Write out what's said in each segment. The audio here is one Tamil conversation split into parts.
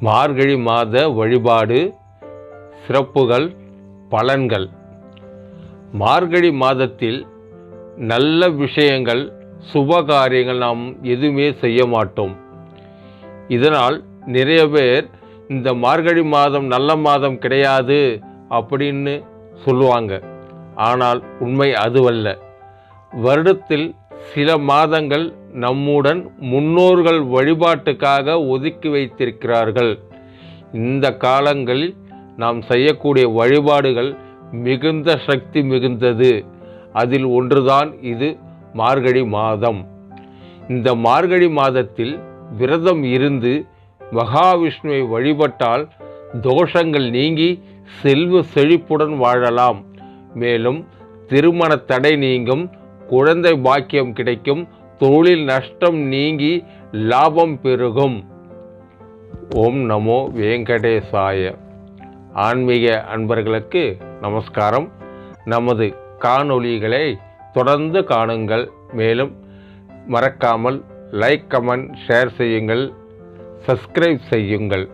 மார்கழி மாத வழிபாடு சிறப்புகள் பலன்கள். மார்கழி மாதத்தில் நல்ல விஷயங்கள் சுப காரியங்கள் நாம் எதுவுமே செய்ய மாட்டோம். இதனால் நிறைய பேர் இந்த மார்கழி மாதம் நல்ல மாதம் கிடையாது அப்படின்னு சொல்லுவாங்க. ஆனால் உண்மை அதுவல்ல. வருடத்தில் சில மாதங்கள் நம்முடன் முன்னோர்கள் வழிபாட்டுக்காக ஒதுக்கி வைத்திருக்கிறார்கள். இந்த காலங்களில் நாம் செய்யக்கூடிய வழிபாடுகள் மிகுந்த சக்தி மிகுந்தது. அதில் ஒன்றுதான் இது மார்கழி மாதம். இந்த மார்கழி மாதத்தில் விரதம் இருந்து மகாவிஷ்ணுவை வழிபட்டால் தோஷங்கள் நீங்கி செல்வ செழிப்புடன் வாழலாம். மேலும் திருமண தடை நீங்கும் குழந்தை பாக்கியம் கிடைக்கும் தொழில் நஷ்டம் நீங்கி லாபம் பெருகும். ஓம் நமோ வெங்கடேசாய. ஆன்மீக அன்பர்களுக்கு நமஸ்காரம். நமது காணொளிகளை தொடர்ந்து காணுங்கள். மேலும் மறக்காமல் லைக் கமெண்ட் ஷேர் செய்யுங்கள். சப்ஸ்கிரைப் செய்யுங்கள்.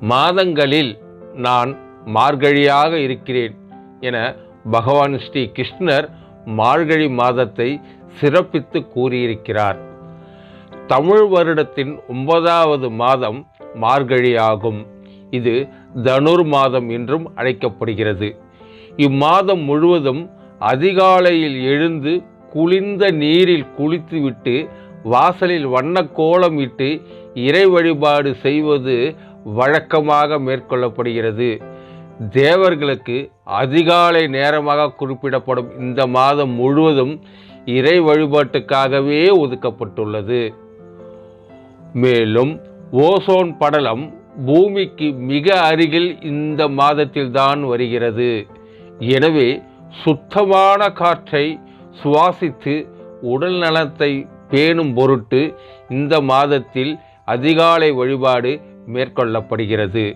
மாதங்களில் நான் மார்கழியாக இருக்கிறேன் என பகவான் ஸ்ரீ கிருஷ்ணர் மார்கழி மாதத்தை சிறப்பித்து கூறியிருக்கிறார். தமிழ் வருடத்தின் ஒன்பதாவது மாதம் மார்கழி ஆகும். இது தனுர் மாதம் என்றும் அழைக்கப்படுகிறது. இம்மாதம் முழுவதும் அதிகாலையில் எழுந்து குளிர்ந்த நீரில் குளித்துவிட்டு வாசலில் வண்ணக்கோலம் இட்டு இறை வழிபாடு செய்வது வழக்கமாக மேற்கொள்ளப்படுகிறது. தேவர்களுக்கு அதிகாலை நேரமாக குறிப்பிடப்படும் இந்த மாதம் முழுவதும் இறை வழிபாட்டுக்காகவே ஒதுக்கப்பட்டுள்ளது. மேலும் ஓசோன் படலம் பூமிக்கு மிக அருகில் இந்த மாதத்தில்தான் வருகிறது. எனவே சுத்தமான காற்றை சுவாசித்து உடல் நலத்தை பேணும் பொருட்டு இந்த மாதத்தில் அதிகாலை வழிபாடு மேற்கொள்ளப்படுகிறது.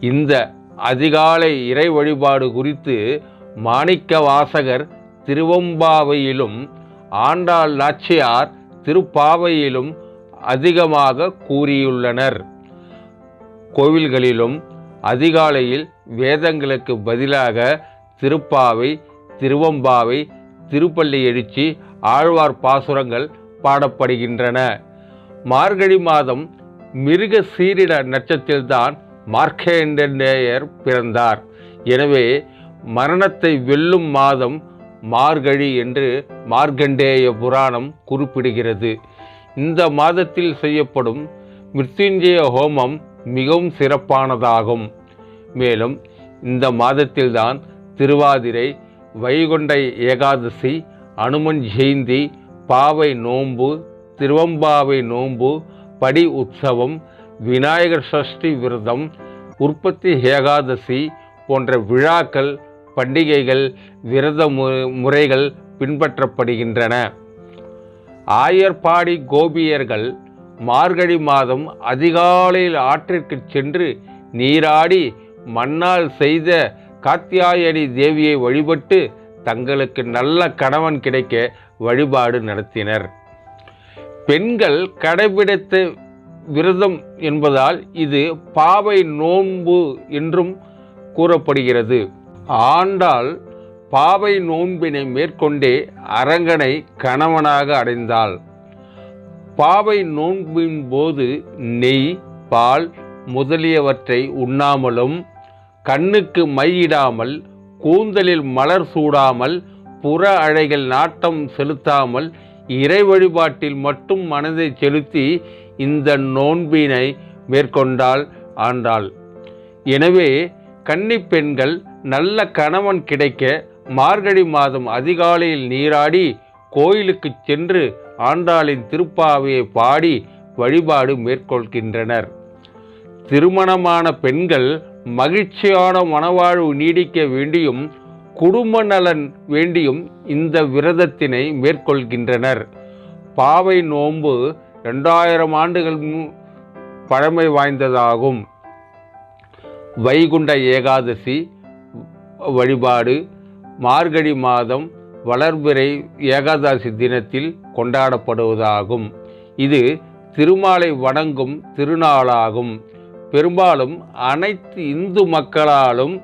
இந்த அதிகாலை இறை வழிபாடு குறித்து மாணிக்க வாசகர் திருவம்பாவையிலும் ஆண்டாள் நாச்சியார் திருப்பாவையிலும் அதிகமாக கூறியுள்ளனர். கோவில்களிலும் அதிகாலையில் வேதங்களுக்கு பதிலாக திருப்பாவை திருவம்பாவை திருப்பள்ளி எழுச்சி ஆழ்வார் பாசுரங்கள் பாடப்படுகின்றன. மார்கழி மாதம் மிருக சீரிட நட்சத்தில்தான் மார்க்கண்டேயர் பிறந்தார். எனவே மரணத்தை வெல்லும் மாதம் மார்கழி என்று மார்க்கண்டேய புராணம் குறிப்பிடுகிறது. இந்த மாதத்தில் செய்யப்படும் மிருத்யுஞ்சய ஹோமம் மிகவும் சிறப்பானதாகும். மேலும் இந்த மாதத்தில்தான் திருவாதிரை வைகுண்ட ஏகாதசி அனுமன் ஜெயந்தி பாவை நோன்பு திருவம்பாவை நோன்பு படி உற்சவம் விநாயகர் சஷ்டி விரதம் உற்பத்தி ஏகாதசி போன்ற விழாக்கள் பண்டிகைகள் விரத மு- முறைகள் பின்பற்றப்படுகின்றன. ஆயர்பாடி கோபியர்கள் மார்கழி மாதம் அதிகாலையில் ஆற்றிற்கு சென்று நீராடி மண்ணால் செய்த காத்தியாயனி தேவியை வழிபட்டு தங்களுக்கு நல்ல கணவன் கிடைக்க வழிபாடு நடத்தினர். பெண்கள் கடைபிடித்து விரதம் என்பதால் இது பாவை நோன்பு என்றும் கூறப்படுகிறது. ஆண்டாள் பாவை நோன்பினை மேற்கொண்டே அரங்கனை கணவனாக அடைந்தாள். பாவை நோன்பின் போது நெய் பால் முதலியவற்றை உண்ணாமலும் கண்ணுக்கு மையிடாமல் கூந்தலில் மலர் சூடாமல் புற அழைகள் நாட்டம் செலுத்தாமல் இறை வழிபாட்டில் மட்டும் மனதை செலுத்தி இந்த நோன்பினை மேற்கொண்டாள் ஆண்டாள். எனவே கன்னி பெண்கள் நல்ல கணவன் கிடைக்க மார்கழி மாதம் அதிகாலையில் நீராடி கோயிலுக்கு சென்று ஆண்டாளின் திருப்பாவையை பாடி வழிபாடு மேற்கொள்கின்றனர். திருமணமான பெண்கள் மகிழ்ச்சியான மனவாழ்வு நீடிக்க வேண்டியும் குடும்ப நலன் வேண்டியும் இந்த விரதத்தினை மேற்கொள்கின்றனர். பாவை நோன்பு ரெண்டாயிரம் ஆண்டுகள் பழமை வாய்ந்ததாகும். வைகுண்ட ஏகாதசி வழிபாடு மார்கழி மாதம் வளர்பிறை ஏகாதசி தினத்தில் கொண்டாடப்படுவதாகும். இது திருமாலை வணங்கும் திருநாளாகும். பெரும்பாலும் அனைத்து இந்து மக்களாலும்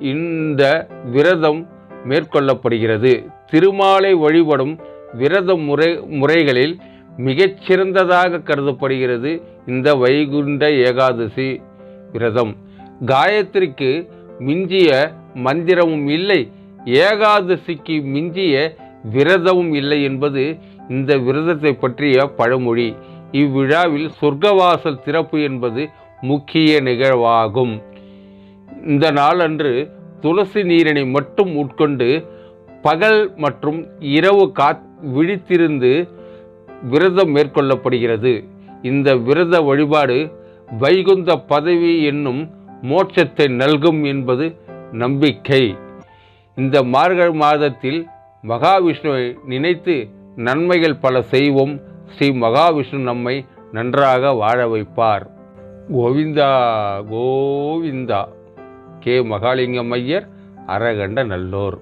இந்த விரதம் மேற்கொள்ளப்படுகிறது. திருமாலை வழிபடும் விரத முறை முறைகளில் மிகச்சிறந்ததாக கருதப்படுகிறது இந்த வைகுண்ட ஏகாதசி விரதம். காயத்ரிக்கு மிஞ்சிய மந்திரமும் இல்லை. ஏகாதசிக்கு மிஞ்சிய விரதமும் இல்லை என்பது இந்த விரதத்தை பற்றிய பழமொழி. இவ்விழாவில் சொர்க்கவாசல் திறப்பு என்பது முக்கிய நிகழ்வாகும். இந்த நாளன்று துளசி நீரினை மட்டும் உட்கொண்டு பகல் மற்றும் இரவு காத் விழித்திருந்து விரதம் மேற்கொள்ளப்படுகிறது. இந்த விரத வழிபாடு வைகுந்த பதவி என்னும் மோட்சத்தை நல்கும் என்பது நம்பிக்கை. இந்த மார்கழி மாதத்தில் மகாவிஷ்ணுவை நினைத்து நன்மைகள் பல செய்வோம். ஸ்ரீ மகாவிஷ்ணு நம்மை நன்றாக வாழ வைப்பார். கோவிந்தா கோவிந்தா. கே மகாலிங்கம் ஐயர் அரகண்ட நல்லோர்.